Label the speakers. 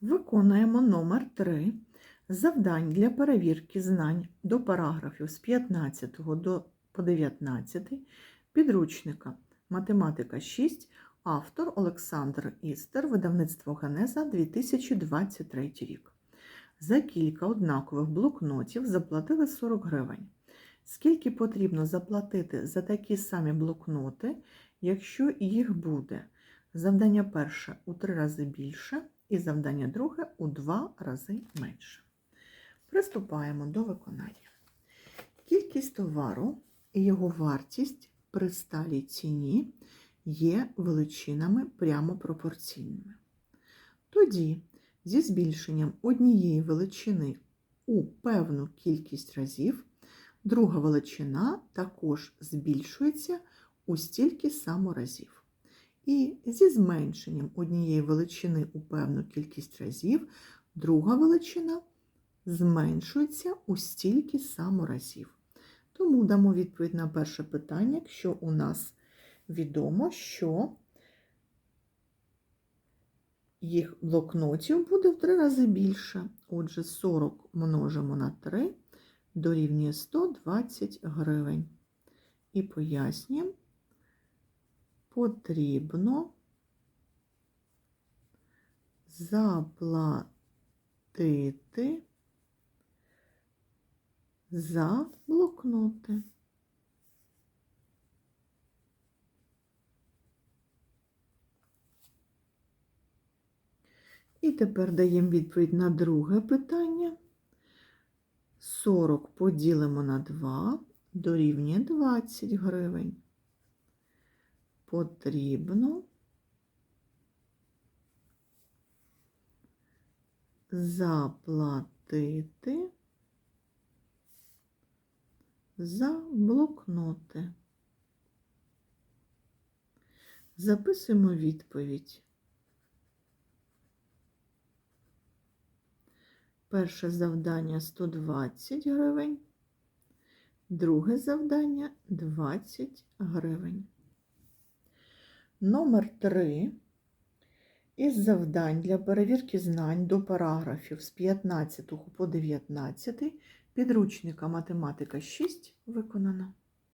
Speaker 1: Виконуємо номер 3 завдань для перевірки знань до параграфів з 15 до по 19 підручника. Математика 6, автор Олександр Істер, видавництво Генеза 2023 рік. За кілька однакових блокнотів заплатили 40 гривень. Скільки потрібно заплатити за такі самі блокноти, якщо їх буде? Завдання перше. У три рази більше і завдання друге у два рази менше. Приступаємо до виконання. Кількість товару і його вартість при сталій ціні є величинами прямо пропорційними. Тоді зі збільшенням однієї величини у певну кількість разів друга величина також збільшується у стільки само разів. І зі зменшенням однієї величини у певну кількість разів друга величина зменшується у стільки само разів. Тому дамо відповідь на перше питання, якщо у нас відомо, що їх блокнотів буде в три рази більше. Отже, 40 множимо на 3 дорівнює 120 гривень. І пояснюємо, потрібно заплатити за блокноти. І тепер даємо відповідь на друге питання. 40 поділимо на 2 дорівнює 20 гривень. Потрібно заплатити за блокноти. Записуємо відповідь. Перше завдання 120 гривень, друге завдання 20 гривень. Номер 3 із завдань для перевірки знань до параграфів з 15 по 19 підручника математика 6 виконано.